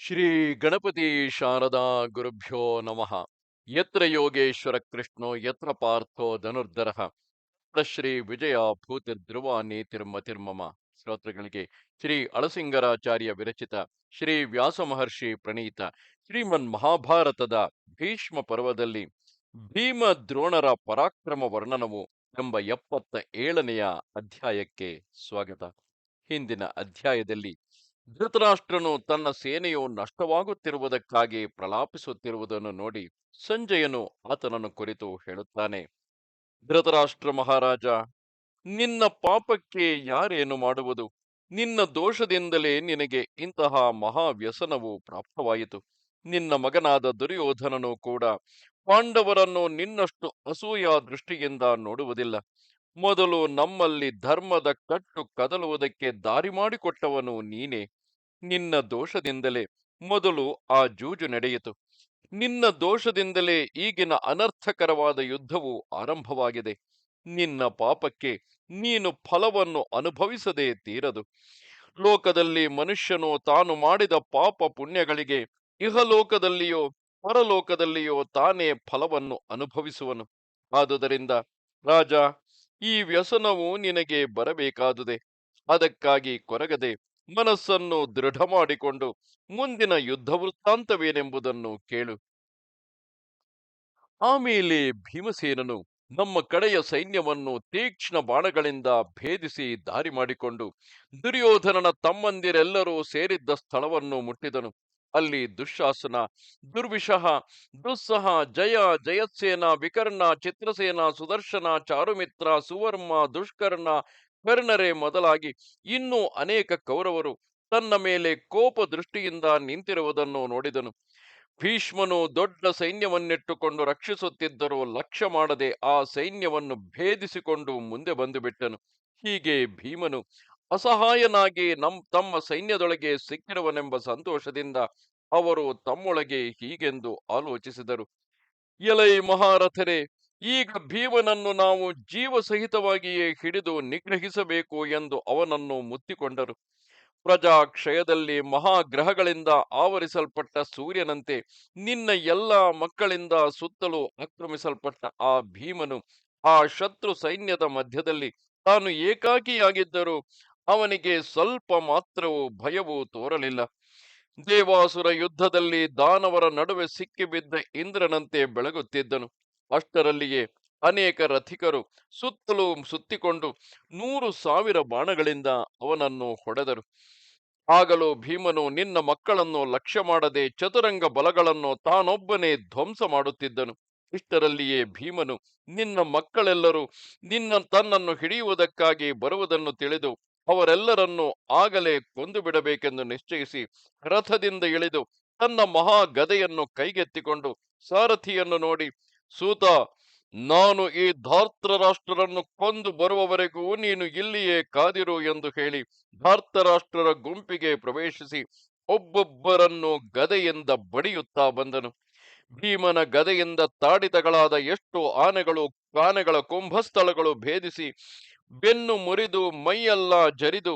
ಶ್ರೀ ಗಣಪತಿ ಶಾರದಾ ಗುರುಭ್ಯೋ ನಮಃ. ಯತ್ರ ಯೋಗೇಶ್ವರ ಕೃಷ್ಣೋ, ಯತ್ರ ಪಾರ್ಥೋ ಧನುರ್ಧರ. ಶ್ರೀ ವಿಜಯ ಭೂತಿರ್ಧ್ರುವ ನೀತಿರ್ಮತಿರ್ಮಮ ಶ್ರೋತೃಗಳಿಗೆ ಶ್ರೀ ಅಳಸಿಂಗರಾಚಾರ್ಯ ವಿರಚಿತ ಶ್ರೀ ವ್ಯಾಸ ಮಹರ್ಷಿ ಪ್ರಣೀತ ಶ್ರೀಮನ್ ಮಹಾಭಾರತದ ಭೀಷ್ಮ ಪರ್ವದಲ್ಲಿ ಭೀಮ ದ್ರೋಣರ ಪರಾಕ್ರಮ ವರ್ಣನವು ಎಂಬ ಎಪ್ಪತ್ತ ಏಳನೆಯ ಅಧ್ಯಾಯಕ್ಕೆ ಸ್ವಾಗತ. ಹಿಂದಿನ ಅಧ್ಯಾಯದಲ್ಲಿ ಧೃತರಾಷ್ಟ್ರನು ತನ್ನ ಸೇನೆಯು ನಷ್ಟವಾಗುತ್ತಿರುವುದಕ್ಕಾಗಿ ಪ್ರಲಾಪಿಸುತ್ತಿರುವುದನ್ನು ನೋಡಿ ಸಂಜಯನು ಆತನನ್ನು ಕುರಿತು ಹೇಳುತ್ತಾನೆ, ಧೃತರಾಷ್ಟ್ರ ಮಹಾರಾಜ, ನಿನ್ನ ಪಾಪಕ್ಕೆ ಯಾರೇನು ಮಾಡುವುದು? ನಿನ್ನ ದೋಷದಿಂದಲೇ ನಿನಗೆ ಇಂತಹ ಮಹಾ ವ್ಯಸನವು ಪ್ರಾಪ್ತವಾಯಿತು. ನಿನ್ನ ಮಗನಾದ ದುರ್ಯೋಧನನು ಕೂಡ ಪಾಂಡವರನ್ನು ನಿನ್ನಷ್ಟು ಅಸೂಯ ದೃಷ್ಟಿಯಿಂದ ನೋಡುವುದಿಲ್ಲ. ಮೊದಲು ನಮ್ಮಲ್ಲಿ ಧರ್ಮದ ಕಟ್ಟು ಕದಲುವುದಕ್ಕೆ ದಾರಿ ಮಾಡಿಕೊಟ್ಟವನು ನೀನೇ. ನಿನ್ನ ದೋಷದಿಂದಲೇ ಮೊದಲು ಆ ಜೂಜು ನಡೆಯಿತು. ನಿನ್ನ ದೋಷದಿಂದಲೇ ಈಗಿನ ಅನರ್ಥಕರವಾದ ಯುದ್ಧವು ಆರಂಭವಾಗಿದೆ. ನಿನ್ನ ಪಾಪಕ್ಕೆ ನೀನು ಫಲವನ್ನು ಅನುಭವಿಸದೇ ತೀರದು. ಲೋಕದಲ್ಲಿ ಮನುಷ್ಯನು ತಾನು ಮಾಡಿದ ಪಾಪ ಪುಣ್ಯಗಳಿಗೆ ಇಹಲೋಕದಲ್ಲಿಯೋ ಪರಲೋಕದಲ್ಲಿಯೋ ತಾನೇ ಫಲವನ್ನು ಅನುಭವಿಸುವನು. ಆದುದರಿಂದ ರಾಜ, ಈ ವ್ಯಸನವು ನಿನಗೆ ಬರಬೇಕಾದುದೆ. ಅದಕ್ಕಾಗಿ ಕೊರಗದೆ ಮನಸ್ಸನ್ನು ದೃಢ ಮಾಡಿಕೊಂಡು ಮುಂದಿನ ಯುದ್ಧ ವೃತ್ತಾಂತವೇನೆಂಬುದನ್ನು ಕೇಳು. ಆಮೇಲೆ ಭೀಮಸೇನನು ನಮ್ಮ ಕಡೆಯ ಸೈನ್ಯವನ್ನು ತೀಕ್ಷ್ಣ ಬಾಣಗಳಿಂದ ಭೇದಿಸಿ ದಾರಿ ಮಾಡಿಕೊಂಡು ದುರ್ಯೋಧನನ ತಮ್ಮಂದಿರೆಲ್ಲರೂ ಸೇರಿದ್ದ ಸ್ಥಳವನ್ನು ಮುಟ್ಟಿದನು. ಅಲ್ಲಿ ದುಶ್ಶಾಸನ ದುರ್ವಿಷಃ ದುಸ್ಸಹ, ಜಯ ಜಯತ್ಸೇನ ವಿಕರ್ಣ, ಚಿತ್ರಸೇನ, ಸುದರ್ಶನ, ಚಾರುಮಿತ್ರ, ಸುವರ್ಮ, ದುಷ್ಕರ್ಣ ಕರ್ಣರೆ ಮೊದಲಾಗಿ ಇನ್ನೂ ಅನೇಕ ಕೌರವರು ತನ್ನ ಮೇಲೆ ಕೋಪ ದೃಷ್ಟಿಯಿಂದ ನಿಂತಿರುವುದನ್ನು ನೋಡಿದನು. ಭೀಷ್ಮನು ದೊಡ್ಡ ಸೈನ್ಯವನ್ನಿಟ್ಟುಕೊಂಡು ರಕ್ಷಿಸುತ್ತಿದ್ದರೂ ಲಕ್ಷ್ಯ ಮಾಡದೆ ಆ ಸೈನ್ಯವನ್ನು ಭೇದಿಸಿಕೊಂಡು ಮುಂದೆ ಬಂದು ಬಿಟ್ಟನು ಹೀಗೆ ಭೀಮನು ಅಸಹಾಯನಾಗಿ ನಮ್, ತಮ್ಮ ಸೈನ್ಯದೊಳಗೆ ಸಿಕ್ಕಿರುವನೆಂಬ ಸಂತೋಷದಿಂದ ಅವರು ತಮ್ಮೊಳಗೆ ಹೀಗೆಂದು ಆಲೋಚಿಸಿದರು. ಎಲೈ ಮಹಾರಥರೇ ಈಗ ಭೀಮನನ್ನು ನಾವು ಜೀವ ಸಹಿತವಾಗಿಯೇ ಹಿಡಿದು ನಿಗ್ರಹಿಸಬೇಕು ಎಂದು ಅವನನ್ನು ಮುತ್ತಿಕೊಂಡರು. ಪ್ರಜಾಕ್ಷಯದಲ್ಲಿ ಮಹಾಗ್ರಹಗಳಿಂದ ಆವರಿಸಲ್ಪಟ್ಟ ಸೂರ್ಯನಂತೆ ನಿನ್ನ ಎಲ್ಲ ಮಕ್ಕಳಿಂದ ಸುತ್ತಲೂ ಆಕ್ರಮಿಸಲ್ಪಟ್ಟ ಆ ಭೀಮನು ಆ ಶತ್ರು ಸೈನ್ಯದ ಮಧ್ಯದಲ್ಲಿ ತಾನು ಏಕಾಕಿಯಾಗಿದ್ದರೂ ಅವನಿಗೆ ಸ್ವಲ್ಪ ಮಾತ್ರವೂ ಭಯವೂ ತೋರಲಿಲ್ಲ. ದೇವಾಸುರ ಯುದ್ಧದಲ್ಲಿ ದಾನವರ ನಡುವೆ ಸಿಕ್ಕಿಬಿದ್ದ ಇಂದ್ರನಂತೆ ಬೆಳಗುತ್ತಿದ್ದನು. ಅಷ್ಟರಲ್ಲಿಯೇ ಅನೇಕ ರಥಿಕರು ಸುತ್ತಲೂ ಸುತ್ತಿಕೊಂಡು ನೂರು ಸಾವಿರ ಬಾಣಗಳಿಂದ ಅವನನ್ನು ಹೊಡೆದರು. ಆಗಲೂ ಭೀಮನು, ನಿನ್ನ ಮಕ್ಕಳನ್ನು ಲಕ್ಷ್ಯ ಮಾಡದೆ ಚತುರಂಗ ಬಲಗಳನ್ನು ತಾನೊಬ್ಬನೇ ಧ್ವಂಸ ಮಾಡುತ್ತಿದ್ದನು. ಇಷ್ಟರಲ್ಲಿಯೇ ಭೀಮನು, ನಿನ್ನ ಮಕ್ಕಳೆಲ್ಲರೂ ನಿನ್ನ ತನ್ನನ್ನು ಹಿಡಿಯುವುದಕ್ಕಾಗಿ ಬರುವುದನ್ನು ತಿಳಿದು ಅವರೆಲ್ಲರನ್ನು ಆಗಲೇ ಕೊಂದು ಬಿಡಬೇಕೆಂದು ನಿಶ್ಚಯಿಸಿ ರಥದಿಂದ ಇಳಿದು ತನ್ನ ಮಹಾ ಗದೆಯನ್ನು ಕೈಗೆತ್ತಿಕೊಂಡು ಸಾರಥಿಯನ್ನು ನೋಡಿ ಸೂತ, ನಾನು ಈ ಧಾರ್ತ್ರ ರಾಷ್ಟ್ರರನ್ನು ಕೊಂದು ಬರುವವರೆಗೂ ನೀನು ಇಲ್ಲಿಯೇ ಕಾದಿರು ಎಂದು ಹೇಳಿ ಧಾರ್ತರಾಷ್ಟ್ರರ ಗುಂಪಿಗೆ ಪ್ರವೇಶಿಸಿ ಒಬ್ಬೊಬ್ಬರನ್ನು ಗದೆಯಿಂದ ಬಡಿಯುತ್ತಾ ಬಂದನು. ಭೀಮನ ಗದೆಯಿಂದ ತಾಡಿತಗಳಾದ ಎಷ್ಟು ಆನೆಗಳು, ಕಾನೆಗಳ ಕುಂಭಸ್ಥಳಗಳು ಭೇದಿಸಿ ಬೆನ್ನು ಮುರಿದು ಮೈಯೆಲ್ಲ ಜರಿದು,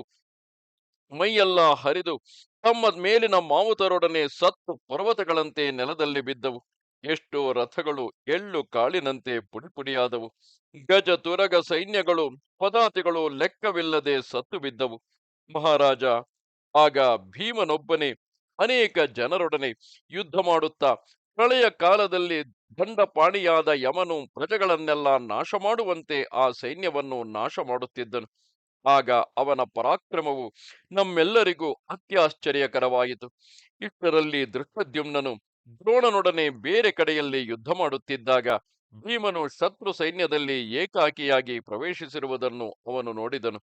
ಮೈಯೆಲ್ಲ ಹರಿದು ತಮ್ಮ ಮೇಲಿನ ಮಾವುತರೊಡನೆ ಸತ್ತು ಪರ್ವತಗಳಂತೆ ನೆಲದಲ್ಲಿ ಬಿದ್ದವು. ಎಷ್ಟೋ ರಥಗಳು ಎಳ್ಳು ಕಾಳಿನಂತೆ ಪುಡಿಪುಡಿಯಾದವು. ಗಜ ತುರಗ ಸೈನ್ಯಗಳು, ಪದಾತಿಗಳು ಲೆಕ್ಕವಿಲ್ಲದೆ ಸತ್ತು ಬಿದ್ದವು. ಮಹಾರಾಜ, ಆಗ ಭೀಮನೊಬ್ಬನೇ, ಅನೇಕ ಜನರೊಡನೆ ಯುದ್ಧ ಮಾಡುತ್ತಾ, ಪ್ರಳಯ ಕಾಲದಲ್ಲಿ ದಂಡಪಾಣಿಯಾದ ಯಮನು ಪ್ರಜೆಗಳನ್ನೆಲ್ಲ ನಾಶ ಮಾಡುವಂತೆ ಆ ಸೈನ್ಯವನ್ನು ನಾಶ ಮಾಡುತ್ತಿದ್ದನು ಆಗ ಅವನ ಪರಾಕ್ರಮವು ನಮ್ಮೆಲ್ಲರಿಗೂ ಅತ್ಯಾಶ್ಚರ್ಯಕರವಾಯಿತು. ಇಷ್ಟರಲ್ಲಿ ದೃಷ್ಟದ್ಯುಮ್ನನು ದ್ರೋಣನೊಡನೆ ಬೇರೆ ಕಡೆಯಲ್ಲಿ ಯುದ್ಧ ಮಾಡುತ್ತಿದ್ದಾಗ ಭೀಮನು ಶತ್ರು ಸೈನ್ಯದಲ್ಲಿ ಏಕಾಕಿಯಾಗಿ ಪ್ರವೇಶಿಸಿರುವುದನ್ನು ಅವನು ನೋಡಿದನು.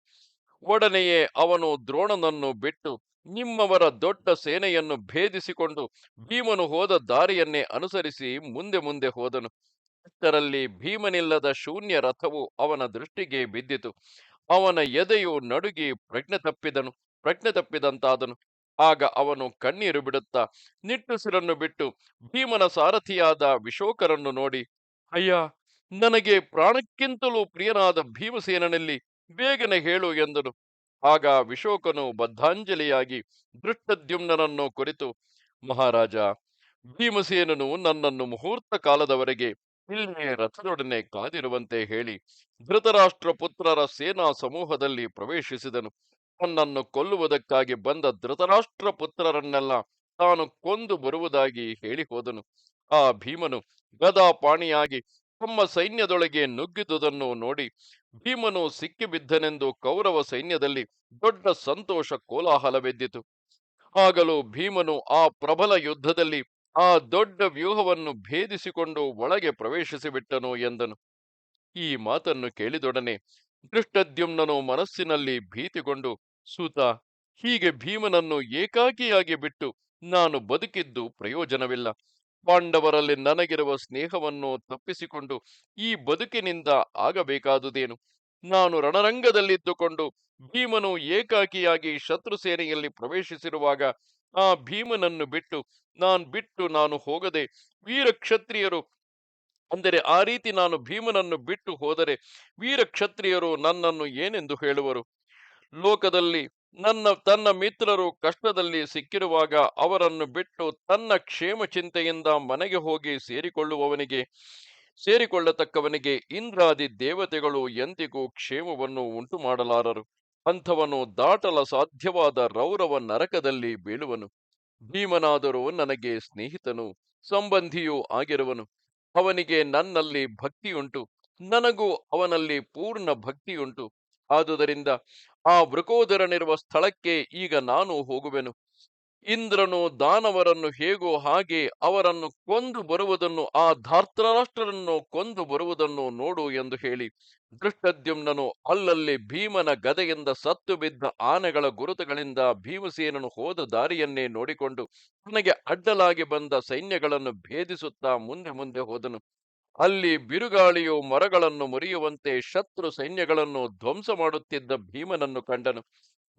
ಒಡನೆಯೇ ಅವನು ದ್ರೋಣನನ್ನು ಬಿಟ್ಟು ನಿಮ್ಮವರ ದೊಡ್ಡ ಸೇನೆಯನ್ನು ಭೇದಿಸಿಕೊಂಡು ಭೀಮನು ಹೋದ ದಾರಿಯನ್ನೇ ಅನುಸರಿಸಿ ಮುಂದೆ ಮುಂದೆ ಹೋದನು. ಅಷ್ಟರಲ್ಲಿ ಭೀಮನಿಲ್ಲದ ಶೂನ್ಯ ರಥವು ಅವನ ದೃಷ್ಟಿಗೆ ಬಿದ್ದಿತು. ಅವನ ಎದೆಯು ನಡುಗಿ ಪ್ರಜ್ಞೆ ತಪ್ಪಿದನು ಪ್ರಜ್ಞೆ ತಪ್ಪಿದಂತಾದನು. ಆಗ ಅವನು ಕಣ್ಣೀರು ಬಿಡುತ್ತಾ ನಿಟ್ಟುಸಿರನ್ನು ಬಿಟ್ಟು ಭೀಮನ ಸಾರಥಿಯಾದ ವಿಶೋಕರನ್ನು ನೋಡಿ, ಅಯ್ಯ, ನನಗೆ ಪ್ರಾಣಕ್ಕಿಂತಲೂ ಪ್ರಿಯನಾದ ಭೀಮಸೇನನಲ್ಲಿ ಬೇಗನೆ ಹೇಳು ಎಂದನು. ಆಗ ವಿಶೋಕನು ಬದ್ಧಾಂಜಲಿಯಾಗಿ ದೃಷ್ಟದ್ಯುಮ್ನನನ್ನು ಕುರಿತು, ಮಹಾರಾಜ, ಭೀಮಸೇನನು ನನ್ನನ್ನು ಮುಹೂರ್ತ ಕಾಲದವರೆಗೆ ಇಲ್ಲೇ ರಥದೊಡನೆ ಕಾದಿರುವಂತೆ ಹೇಳಿ ಧೃತರಾಷ್ಟ್ರ ಪುತ್ರರ ಸೇನಾ ಸಮೂಹದಲ್ಲಿ ಪ್ರವೇಶಿಸಿದನು. ತನ್ನನ್ನು ಕೊಲ್ಲುವುದಕ್ಕಾಗಿ ಬಂದ ಧೃತರಾಷ್ಟ್ರ ಪುತ್ರರನ್ನೆಲ್ಲ ತಾನು ಕೊಂದು ಬರುವುದಾಗಿ ಹೇಳಿ ಹೋದನು. ಆ ಭೀಮನು ಗದಾಪಾಣಿಯಾಗಿ ತಮ್ಮ ಸೈನ್ಯದೊಳಗೆ ನುಗ್ಗಿದುದನ್ನು ನೋಡಿ ಭೀಮನು ಸಿಕ್ಕಿಬಿದ್ದನೆಂದು ಕೌರವ ಸೈನ್ಯದಲ್ಲಿ ದೊಡ್ಡ ಸಂತೋಷ ಕೋಲಾಹಲವೆದ್ದಿತು. ಆಗಲೂ ಭೀಮನು ಆ ಪ್ರಬಲ ಯುದ್ಧದಲ್ಲಿ ಆ ದೊಡ್ಡ ವ್ಯೂಹವನ್ನು ಭೇದಿಸಿಕೊಂಡು ಒಳಗೆ ಪ್ರವೇಶಿಸಿಬಿಟ್ಟನು ಎಂದನು. ಈ ಮಾತನ್ನು ಕೇಳಿದೊಡನೆ ದೃಷ್ಟದ್ಯುಮ್ನನು ಮನಸ್ಸಿನಲ್ಲಿ ಭೀತಿಗೊಂಡು ಸೂತ ಹೀಗೆ ಭೀಮನನ್ನು ಏಕಾಕಿಯಾಗಿ ಬಿಟ್ಟು ನಾನು ಬದುಕಿದ್ದು ಪ್ರಯೋಜನವಿಲ್ಲ. ಪಾಂಡವರಲ್ಲಿ ನನಗಿರುವ ಸ್ನೇಹವನ್ನು ತಪ್ಪಿಸಿಕೊಂಡು ಈ ಬದುಕಿನಿಂದ ಆಗಬೇಕಾದುದೇನು? ನಾನು ರಣರಂಗದಲ್ಲಿದ್ದುಕೊಂಡು ಭೀಮನು ಏಕಾಕಿಯಾಗಿ ಶತ್ರು ಸೇನೆಯಲ್ಲಿ ಪ್ರವೇಶಿಸಿರುವಾಗ ಆ ಭೀಮನನ್ನು ಬಿಟ್ಟು ನಾನು ಬಿಟ್ಟು ನಾನು ಹೋಗದೆ ವೀರಕ್ಷತ್ರಿಯರು ಅಂದರೆ ಆ ರೀತಿ ನಾನು ಭೀಮನನ್ನು ಬಿಟ್ಟು ಹೋದರೆ ವೀರಕ್ಷತ್ರಿಯರು ನನ್ನನ್ನು ಏನೆಂದು ಹೇಳುವರು? ಲೋಕದಲ್ಲಿ ನನ್ನ, ತನ್ನ ಮಿತ್ರರು ಕಷ್ಟದಲ್ಲಿ ಸಿಕ್ಕಿರುವಾಗ ಅವರನ್ನು ಬಿಟ್ಟು ತನ್ನ ಕ್ಷೇಮ ಚಿಂತೆಯಿಂದ ಮನೆಗೆ ಹೋಗಿ ಸೇರಿಕೊಳ್ಳುವವನಿಗೆ, ಸೇರಿಕೊಳ್ಳತಕ್ಕವನಿಗೆ ಇಂದ್ರಾದಿ ದೇವತೆಗಳು ಎಂದಿಗೂ ಕ್ಷೇಮವನ್ನು ಉಂಟು ಮಾಡಲಾರರು ಅಂಥವನು ದಾಟಲ ಸಾಧ್ಯವಾದ ರೌರವ ನರಕದಲ್ಲಿ ಬೀಳುವನು. ಭೀಮನಾದರೂ ನನಗೆ ಸ್ನೇಹಿತನು, ಸಂಬಂಧಿಯೂ ಆಗಿರುವನು. ಅವನಿಗೆ ನನ್ನಲ್ಲಿ ಭಕ್ತಿಯುಂಟು. ನನಗೂ ಅವನಲ್ಲಿ ಪೂರ್ಣ ಭಕ್ತಿಯುಂಟು. ಆದುದರಿಂದ ಆ ವೃಕೋದರನಿರುವ ಸ್ಥಳಕ್ಕೆ ಈಗ ನಾನು ಹೋಗುವೆನು. ಇಂದ್ರನು ದಾನವರನ್ನು ಹೇಗೋ ಹಾಗೆ ಅವರನ್ನು ಕೊಂದು ಬರುವುದನ್ನು, ಆ ಧಾರ್ತರಾಷ್ಟ್ರರನ್ನು ಕೊಂದು ಬರುವುದನ್ನು ನೋಡು ಎಂದು ಹೇಳಿ. ದೃಷ್ಟದ್ಯುಮ್ನನು ಅಲ್ಲಲ್ಲಿ ಭೀಮನ ಗದೆಯಿಂದ ಸತ್ತು ಬಿದ್ದ ಆನೆಗಳ ಗುರುತುಗಳಿಂದ ಭೀಮಸೇನನು ಹೋದ ದಾರಿಯನ್ನೇ ನೋಡಿಕೊಂಡು, ತನಗೆ ಅಡ್ಡಲಾಗಿ ಬಂದ ಸೈನ್ಯಗಳನ್ನು ಭೇದಿಸುತ್ತಾ ಮುಂದೆ ಮುಂದೆ ಹೋದನು. ಅಲ್ಲಿ ಬಿರುಗಾಳಿಯು ಮರಗಳನ್ನು ಮುರಿಯುವಂತೆ ಶತ್ರು ಸೈನ್ಯಗಳನ್ನು ಧ್ವಂಸ ಮಾಡುತ್ತಿದ್ದ ಭೀಮನನ್ನು ಕಂಡನು.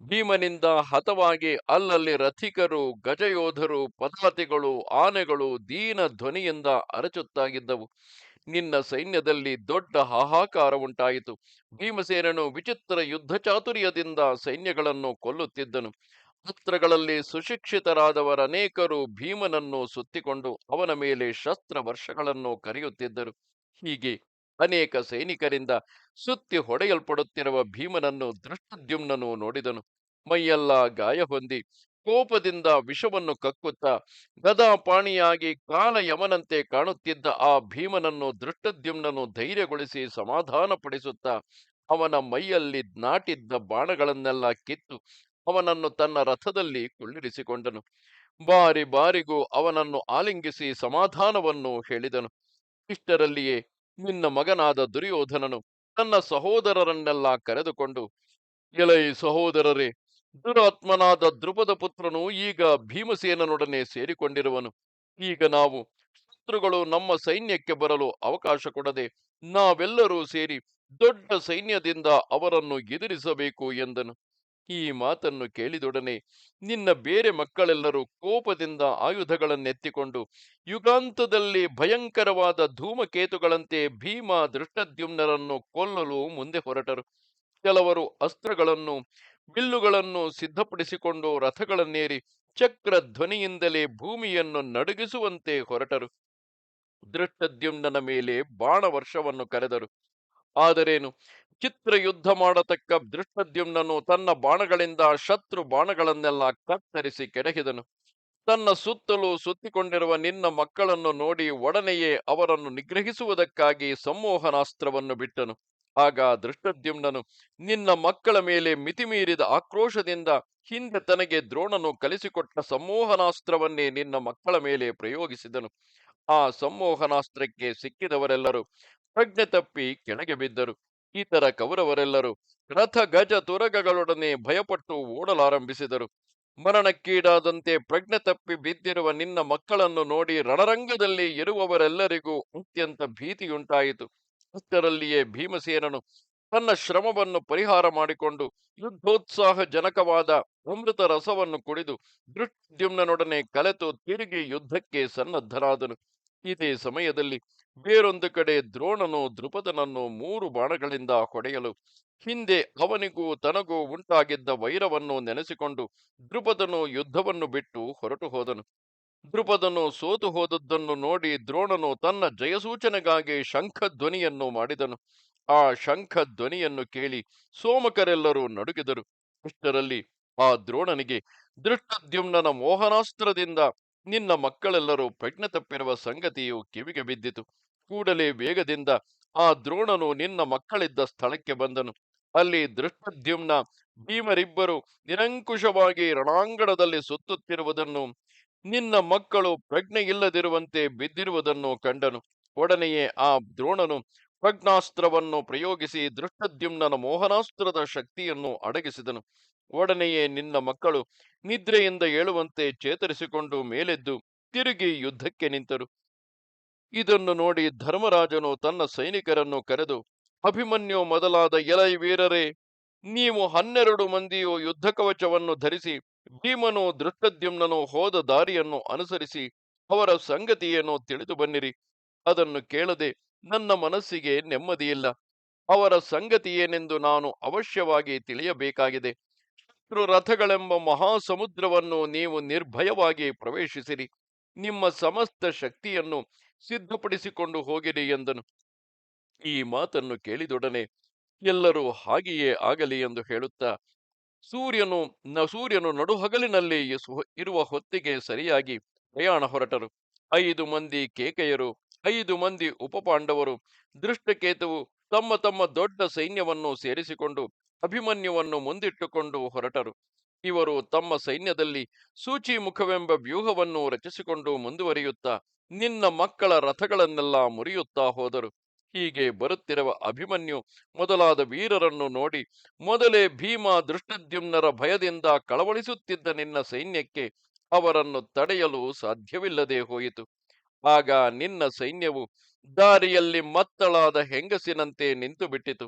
ಭೀಮನಿಂದ ಹತವಾಗಿ ಅಲ್ಲಲ್ಲಿ ರಥಿಕರು, ಗಜಯೋಧರು, ಪದಾತಿಗಳು, ಆನೆಗಳು ದೀನ ಧ್ವನಿಯಿಂದ ಅರಚುತ್ತಾಗಿದ್ದವು. ನಿನ್ನ ಸೈನ್ಯದಲ್ಲಿ ದೊಡ್ಡ ಹಾಹಾಕಾರ ಉಂಟಾಯಿತು. ಭೀಮಸೇನನು ವಿಚಿತ್ರ ಯುದ್ಧ ಚಾತುರ್ಯದಿಂದ ಸೈನ್ಯಗಳನ್ನು ಕೊಲ್ಲುತ್ತಿದ್ದನು. ಅಸ್ತ್ರಗಳಲ್ಲಿ ಸುಶಿಕ್ಷಿತರಾದವರನೇಕರು ಭೀಮನನ್ನು ಸುತ್ತಿಕೊಂಡು ಅವನ ಮೇಲೆ ಶಸ್ತ್ರ ವರ್ಷಗಳನ್ನು ಕರೆಯುತ್ತಿದ್ದರು. ಹೀಗೆ ಅನೇಕ ಸೈನಿಕರಿಂದ ಸುತ್ತಿ ಹೊಡೆಯಲ್ಪಡುತ್ತಿರುವ ಭೀಮನನ್ನು ದೃಷ್ಟದ್ಯುಮ್ನನು ನೋಡಿದನು. ಮೈಯೆಲ್ಲ ಗಾಯ ಹೊಂದಿ ಕೋಪದಿಂದ ವಿಷವನ್ನು ಕಕ್ಕುತ್ತಾ ಗದಾಪಾಣಿಯಾಗಿ ಕಾಲಯಮನಂತೆ ಕಾಣುತ್ತಿದ್ದ ಆ ಭೀಮನನ್ನು ದೃಷ್ಟದ್ಯುಮ್ನನು ಧೈರ್ಯಗೊಳಿಸಿ ಸಮಾಧಾನಪಡಿಸುತ್ತಾ ಅವನ ಮೈಯಲ್ಲಿ ನಾಟಿದ್ದ ಬಾಣಗಳನ್ನೆಲ್ಲ ಕಿತ್ತು ಅವನನ್ನು ತನ್ನ ರಥದಲ್ಲಿ ಕುಳ್ಳಿರಿಸಿಕೊಂಡನು. ಬಾರಿ ಬಾರಿಗೂ ಅವನನ್ನು ಆಲಿಂಗಿಸಿ ಸಮಾಧಾನವನ್ನು ಹೇಳಿದನು. ಇಷ್ಟರಲ್ಲಿಯೇ ನಿನ್ನ ಮಗನಾದ ದುರ್ಯೋಧನನು ತನ್ನ ಸಹೋದರರನ್ನೆಲ್ಲ ಕರೆದುಕೊಂಡು, ಎಲೈ ಸಹೋದರರೇ, ದುರಾತ್ಮನಾದ ದ್ರುಪದ ಪುತ್ರನು ಈಗ ಭೀಮಸೇನನೊಡನೆ ಸೇರಿಕೊಂಡಿರುವನು. ಈಗ ನಾವು ಶತ್ರುಗಳು ನಮ್ಮ ಸೈನ್ಯಕ್ಕೆ ಬರಲು ಅವಕಾಶ ಕೊಡದೆ ನಾವೆಲ್ಲರೂ ಸೇರಿ ದೊಡ್ಡ ಸೈನ್ಯದಿಂದ ಅವರನ್ನು ಎದುರಿಸಬೇಕು ಎಂದನು. ಈ ಮಾತನ್ನು ಕೇಳಿದೊಡನೆ ನಿನ್ನ ಬೇರೆ ಮಕ್ಕಳೆಲ್ಲರೂ ಕೋಪದಿಂದ ಆಯುಧಗಳನ್ನೆತ್ತಿಕೊಂಡು ಯುಗಾಂತದಲ್ಲಿ ಭಯಂಕರವಾದ ಧೂಮಕೇತುಗಳಂತೆ ಭೀಮ ದೃಷ್ಟದ್ಯುಮ್ನರನ್ನು ಕೊಲ್ಲಲು ಮುಂದೆ ಹೊರಟರು. ಕೆಲವರು ಅಸ್ತ್ರಗಳನ್ನು, ಬಿಲ್ಲುಗಳನ್ನು ಸಿದ್ಧಪಡಿಸಿಕೊಂಡು ರಥಗಳನ್ನೇರಿ ಚಕ್ರ ಧ್ವನಿಯಿಂದಲೇ ಭೂಮಿಯನ್ನು ನಡುಗಿಸುವಂತೆ ಹೊರಟರು. ದೃಷ್ಟದ್ಯುಮ್ನನ ಮೇಲೆ ಬಾಣ ವರ್ಷವನ್ನು ಕರೆದರು. ಆದರೇನು? ಚಿತ್ರ ಯುದ್ಧ ಮಾಡತಕ್ಕ ದೃಷ್ಟದ್ಯುಮ್ನನು ತನ್ನ ಬಾಣಗಳಿಂದ ಶತ್ರು ಬಾಣಗಳನ್ನೆಲ್ಲ ಕತ್ತರಿಸಿ ಕೆಡಹಿದನು. ತನ್ನ ಸುತ್ತಲೂ ಸುತ್ತಿಕೊಂಡಿರುವ ನಿನ್ನ ಮಕ್ಕಳನ್ನು ನೋಡಿ ಒಡನೆಯೇ ಅವರನ್ನು ನಿಗ್ರಹಿಸುವುದಕ್ಕಾಗಿ ಸಂಮೋಹನಾಸ್ತ್ರವನ್ನು ಬಿಟ್ಟನು. ಆಗ ದೃಷ್ಟದ್ಯುಮ್ನನು ನಿನ್ನ ಮಕ್ಕಳ ಮೇಲೆ ಮಿತಿಮೀರಿದ ಆಕ್ರೋಶದಿಂದ ಹಿಂದೆ ತನಗೆ ದ್ರೋಣನು ಕಲಿಸಿಕೊಟ್ಟ ಸಂಮೋಹನಾಸ್ತ್ರವನ್ನೇ ನಿನ್ನ ಮಕ್ಕಳ ಮೇಲೆ ಪ್ರಯೋಗಿಸಿದನು. ಆ ಸಂಮೋಹನಾಸ್ತ್ರಕ್ಕೆ ಸಿಕ್ಕಿದವರೆಲ್ಲರೂ ಪ್ರಜ್ಞೆ ತಪ್ಪಿ ಕೆಳಗೆ ಬಿದ್ದರು. ಇತರ ಕೌರವರೆಲ್ಲರೂ ರಥ ಗಜ ತುರಗಗಳೊಡನೆ ಭಯಪಟ್ಟು ಓಡಲಾರಂಭಿಸಿದರು. ಮರಣಕ್ಕೀಡಾದಂತೆ ಪ್ರಜ್ಞೆ ತಪ್ಪಿ ಬಿದ್ದಿರುವ ನಿನ್ನ ಮಕ್ಕಳನ್ನು ನೋಡಿ ರಣರಂಗದಲ್ಲಿ ಇರುವವರೆಲ್ಲರಿಗೂ ಅತ್ಯಂತ ಭೀತಿಯುಂಟಾಯಿತು. ಅಷ್ಟರಲ್ಲಿಯೇ ಭೀಮಸೇನನು ತನ್ನ ಶ್ರಮವನ್ನು ಪರಿಹಾರ ಮಾಡಿಕೊಂಡು ಯುದ್ಧೋತ್ಸಾಹ ಜನಕವಾದ ಅಮೃತ ರಸವನ್ನು ಕುಡಿದು ದೃಷ್ಟ್ಯುಮ್ನನೊಡನೆ ಕಲೆತು ತಿರುಗಿ ಯುದ್ಧಕ್ಕೆ ಸನ್ನದ್ಧನಾದನು. ಇದೇ ಸಮಯದಲ್ಲಿ ಬೇರೊಂದು ಕಡೆ ದ್ರೋಣನು ದ್ರುಪದನನ್ನು ಮೂರು ಬಾಣಗಳಿಂದ ಹೊಡೆಯಲು ಹಿಂದೆ ಅವನಿಗೂ ತನಗೂ ಉಂಟಾಗಿದ್ದ ವೈರವನ್ನು ನೆನೆಸಿಕೊಂಡು ದ್ರುಪದನು ಯುದ್ಧವನ್ನು ಬಿಟ್ಟು ಹೊರಟು ಹೋದನು. ದೃಪದನು ಸೋತು ಹೋದದ್ದನ್ನು ನೋಡಿ ದ್ರೋಣನು ತನ್ನ ಜಯಸೂಚನೆಗಾಗಿ ಶಂಖ ಧ್ವನಿಯನ್ನು ಮಾಡಿದನು. ಆ ಶಂಖ ಧ್ವನಿಯನ್ನು ಕೇಳಿ ಸೋಮಕರೆಲ್ಲರೂ ನಡುಗಿದರು. ಇಷ್ಟರಲ್ಲಿ ಆ ದ್ರೋಣನಿಗೆ ದೃಷ್ಟದ್ಯುಮ್ನನ ಮೋಹನಾಸ್ತ್ರದಿಂದ ನಿನ್ನ ಮಕ್ಕಳೆಲ್ಲರೂ ಪ್ರಜ್ಞೆ ತಪ್ಪಿರುವ ಸಂಗತಿಯು ಕಿವಿಗೆ ಬಿದ್ದಿತು. ಕೂಡಲೇ ವೇಗದಿಂದ ಆ ದ್ರೋಣನು ನಿನ್ನ ಮಕ್ಕಳಿದ್ದ ಸ್ಥಳಕ್ಕೆ ಬಂದನು. ಅಲ್ಲಿ ದೃಷ್ಟದ್ಯುಮ್ನ ಭೀಮರಿಬ್ಬರು ನಿರಂಕುಶವಾಗಿ ರಣಾಂಗಣದಲ್ಲಿ ಸುತ್ತುತ್ತಿರುವುದನ್ನು, ನಿನ್ನ ಮಕ್ಕಳು ಪ್ರಜ್ಞೆ ಇಲ್ಲದಿರುವಂತೆ ಬಿದ್ದಿರುವುದನ್ನು ಕಂಡನು. ಒಡನೆಯೇ ಆ ದ್ರೋಣನು ಪ್ರಜ್ಞಾಸ್ತ್ರವನ್ನು ಪ್ರಯೋಗಿಸಿ ದೃಷ್ಟದ್ಯುಮ್ನನ ಮೋಹನಾಸ್ತ್ರದ ಶಕ್ತಿಯನ್ನು ಅಡಗಿಸಿದನು. ಒಡನೆಯೇ ನಿನ್ನ ಮಕ್ಕಳು ನಿದ್ರೆಯಿಂದ ಏಳುವಂತೆ ಚೇತರಿಸಿಕೊಂಡು ಮೇಲೆದ್ದು ತಿರುಗಿ ಯುದ್ಧಕ್ಕೆ ನಿಂತರು. ಇದನ್ನು ನೋಡಿ ಧರ್ಮರಾಜನು ತನ್ನ ಸೈನಿಕರನ್ನು ಕರೆದು, ಅಭಿಮನ್ಯು ಮೊದಲಾದ ಎಲೈ ವೀರರೇ, ನೀವು ಹನ್ನೆರಡು ಮಂದಿಯು ಯುದ್ಧ ಕವಚವನ್ನು ಧರಿಸಿ, ಭೀಮನು ದೃಷ್ಟದ್ಯುಮ್ನನು ಹೋದ ದಾರಿಯನ್ನು ಅನುಸರಿಸಿ, ಅವರ ಸಂಗತಿಯನ್ನು ತಿಳಿದು ಬನ್ನಿರಿ. ಅದನ್ನು ಕೇಳದೆ ನನ್ನ ಮನಸ್ಸಿಗೆ ನೆಮ್ಮದಿಯಿಲ್ಲ. ಅವರ ಸಂಗತಿಯೇನೆಂದು ನಾನು ಅವಶ್ಯವಾಗಿ ತಿಳಿಯಬೇಕಾಗಿದೆ. ಶತ್ರು ರಥಗಳೆಂಬ ಮಹಾಸಮುದ್ರವನ್ನು ನೀವು ನಿರ್ಭಯವಾಗಿ ಪ್ರವೇಶಿಸಿರಿ. ನಿಮ್ಮ ಸಮಸ್ತ ಶಕ್ತಿಯನ್ನು ಸಿದ್ಧಪಡಿಸಿಕೊಂಡು ಹೋಗಿರಿ ಎಂದನು. ಈ ಮಾತನ್ನು ಕೇಳಿದೊಡನೆ ಎಲ್ಲರೂ ಹಾಗೆಯೇ ಆಗಲಿ ಎಂದು ಹೇಳುತ್ತಾ, ಸೂರ್ಯನು ನ ಸೂರ್ಯನು ನಡುಹಗಲಿನಲ್ಲಿ ಇರುವ ಹೊತ್ತಿಗೆ ಸರಿಯಾಗಿ ಪ್ರಯಾಣ ಹೊರಟರು. ಐದು ಮಂದಿ ಕೇಕೆಯರು, ಐದು ಮಂದಿ ಉಪಪಾಂಡವರು ದೃಷ್ಟಕೇತುವು ತಮ್ಮ ತಮ್ಮ ದೊಡ್ಡ ಸೈನ್ಯವನ್ನು ಸೇರಿಸಿಕೊಂಡು ಅಭಿಮನ್ಯುವನ್ನು ಮುಂದಿಟ್ಟುಕೊಂಡು ಹೊರಟರು. ಇವರು ತಮ್ಮ ಸೈನ್ಯದಲ್ಲಿ ಸೂಚಿ ಮುಖವೆಂಬ ವ್ಯೂಹವನ್ನು ರಚಿಸಿಕೊಂಡು ಮುಂದುವರಿಯುತ್ತಾ ನಿನ್ನ ಮಕ್ಕಳ ರಥಗಳನ್ನೆಲ್ಲ ಮುರಿಯುತ್ತಾ ಹೋದರು. ಹೀಗೆ ಬರುತ್ತಿರುವ ಅಭಿಮನ್ಯು ಮೊದಲಾದ ವೀರರನ್ನು ನೋಡಿ ಮೊದಲೇ ಭೀಮ ದೃಷ್ಟದ್ಯುಮ್ನರ ಭಯದಿಂದ ಕಳವಳಿಸುತ್ತಿದ್ದ ನಿನ್ನ ಸೈನ್ಯಕ್ಕೆ ಅವರನ್ನು ತಡೆಯಲು ಸಾಧ್ಯವಿಲ್ಲದೆ ಹೋಯಿತು. ಆಗ ನಿನ್ನ ಸೈನ್ಯವು ದಾರಿಯಲ್ಲಿ ಮತ್ತಳಾದ ಹೆಂಗಸಿನಂತೆ ನಿಂತು ಬಿಟ್ಟಿತು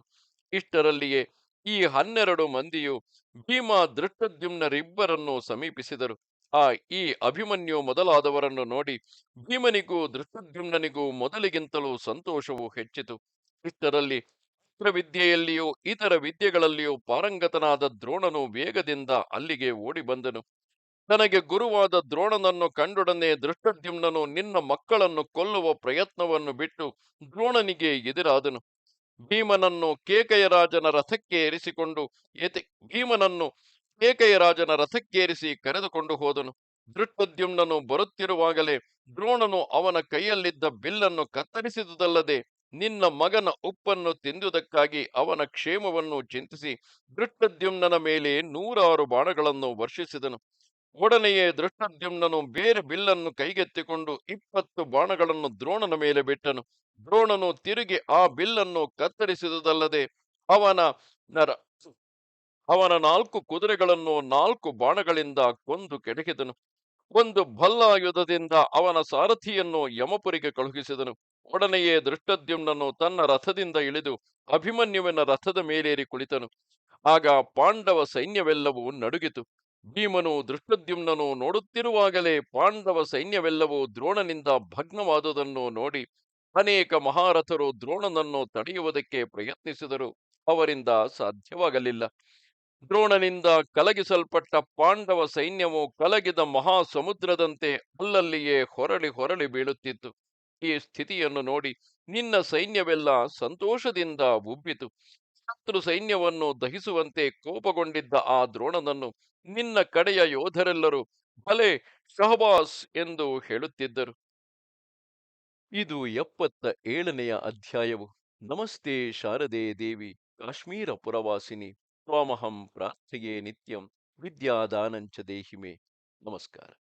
ಇಷ್ಟರಲ್ಲಿಯೇ ಈ ಹನ್ನೆರಡು ಮಂದಿಯು ಭೀಮ ದೃಷ್ಟದ್ಯುಮ್ನರಿಬ್ಬರನ್ನು ಸಮೀಪಿಸಿದರು. ಆ ಈ ಅಭಿಮನ್ಯು ಮೊದಲಾದವರನ್ನು ನೋಡಿ ಭೀಮನಿಗೂ ದೃಷ್ಟದ್ಯುಮ್ನನಿಗೂ ಮೊದಲಿಗಿಂತಲೂ ಸಂತೋಷವು ಹೆಚ್ಚಿತು. ಇಷ್ಟರಲ್ಲಿ ವಿದ್ಯೆಯಲ್ಲಿಯೂ ಇತರ ವಿದ್ಯೆಗಳಲ್ಲಿಯೂ ಪಾರಂಗತನಾದ ದ್ರೋಣನು ವೇಗದಿಂದ ಅಲ್ಲಿಗೆ ಓಡಿ ಬಂದನು ತನಗೆ ಗುರುವಾದ ದ್ರೋಣನನ್ನು ಕಂಡೊಡನೆ ದೃಷ್ಟದ್ಯುಮ್ನನು ನಿನ್ನ ಮಕ್ಕಳನ್ನು ಕೊಲ್ಲುವ ಪ್ರಯತ್ನವನ್ನು ಬಿಟ್ಟು ದ್ರೋಣನಿಗೆ ಎದುರಾದನು. ಭೀಮನನ್ನು ಕೇಕಯರಾಜನ ರಥಕ್ಕೆ ಏರಿಸಿಕೊಂಡು ಎತೆ ಭೀಮನನ್ನು ಕೇಕಯರಾಜನ ರಥಕ್ಕೇರಿಸಿ ಕರೆದುಕೊಂಡು ಹೋದನು. ದೃಷ್ಟದ್ಯುಮ್ನನು ಬರುತ್ತಿರುವಾಗಲೇ ದ್ರೋಣನು ಅವನ ಕೈಯಲ್ಲಿದ್ದ ಬಿಲ್ಲನ್ನು ಕತ್ತರಿಸಿದುದಲ್ಲದೆ ನಿನ್ನ ಮಗನ ಉಪ್ಪನ್ನು ತಿಂದುದಕ್ಕಾಗಿ ಅವನ ಕ್ಷೇಮವನ್ನು ಚಿಂತಿಸಿ ದೃಷ್ಟದ್ಯುಮ್ನ ಮೇಲೆ ನೂರಾರು ಬಾಣಗಳನ್ನು ವರ್ಷಿಸಿದನು. ಒಡನೆಯೇ ದೃಷ್ಟದ್ಯುಮ್ನನು ಬೇರೆ ಬಿಲ್ಲನ್ನು ಕೈಗೆತ್ತಿಕೊಂಡು ಇಪ್ಪತ್ತು ಬಾಣಗಳನ್ನು ದ್ರೋಣನ ಮೇಲೆ ಬಿಟ್ಟನು. ದ್ರೋಣನು ತಿರುಗಿ ಆ ಬಿಲ್ಲನ್ನು ಕತ್ತರಿಸಿದುದಲ್ಲದೆ ಅವನ ನರ ಅವನ ನಾಲ್ಕು ಕುದುರೆಗಳನ್ನು ನಾಲ್ಕು ಬಾಣಗಳಿಂದ ಕೊಂದು ಕೆಡಕಿದನು ಒಂದು ಭಲ್ಲಾಯುಧದಿಂದ ಅವನ ಸಾರಥಿಯನ್ನು ಯಮಪುರಿಗೆ ಕಳುಹಿಸಿದನು. ಒಡನೆಯೇ ದೃಷ್ಟದ್ಯುಮ್ನನು ತನ್ನ ರಥದಿಂದ ಇಳಿದು ಅಭಿಮನ್ಯುವಿನ ರಥದ ಮೇಲೇರಿ ಕುಳಿತನು. ಆಗ ಪಾಂಡವ ಸೈನ್ಯವೆಲ್ಲವೂ ನಡುಗಿತು. ಭೀಮನು ದೃಷ್ಟದ್ಯುಮ್ನನು ನೋಡುತ್ತಿರುವಾಗಲೇ ಪಾಂಡವ ಸೈನ್ಯವೆಲ್ಲವೂ ದ್ರೋಣನಿಂದ ಭಗ್ನವಾದುದನ್ನು ನೋಡಿ ಅನೇಕ ಮಹಾರಥರು ದ್ರೋಣನನ್ನು ತಡೆಯುವುದಕ್ಕೆ ಪ್ರಯತ್ನಿಸಿದರು. ಅವರಿಂದ ಸಾಧ್ಯವಾಗಲಿಲ್ಲ. ದ್ರೋಣನಿಂದ ಕಲಗಿಸಲ್ಪಟ್ಟ ಪಾಂಡವ ಸೈನ್ಯವು ಕಲಗಿದ ಮಹಾ ಸಮುದ್ರದಂತೆ ಅಲ್ಲಲ್ಲಿಯೇ ಹೊರಳಿ ಹೊರಳಿ ಬೀಳುತ್ತಿತ್ತು. ಈ ಸ್ಥಿತಿಯನ್ನು ನೋಡಿ ನಿನ್ನ ಸೈನ್ಯವೆಲ್ಲ ಸಂತೋಷದಿಂದ ಉಬ್ಬಿತು. ಶತ್ರು ಸೈನ್ಯವನ್ನು ದಹಿಸುವಂತೆ ಕೋಪಗೊಂಡಿದ್ದ ಆ ದ್ರೋಣನನ್ನು ನಿನ್ನ ಕಡೆಯ ಯೋಧರೆಲ್ಲರೂ ಭಲೆ ಶಹಬಾಸ್ ಎಂದು ಹೇಳುತ್ತಿದ್ದರು. ಇದು ಎಪ್ಪತ್ತ ಏಳನೆಯ ಅಧ್ಯಾಯವು. ನಮಸ್ತೆ ಶಾರದೆ ದೇವಿ, ಕಾಶ್ಮೀರ ಪುರವಾಸಿನಿ, ತ್ವಾಮಹಂ ಪ್ರಾರ್ಥೆಯೇ ನಿತ್ಯಂ, ವಿದ್ಯಾದಾನಂಚ ದೇಹಿಮೆ. ನಮಸ್ಕಾರ.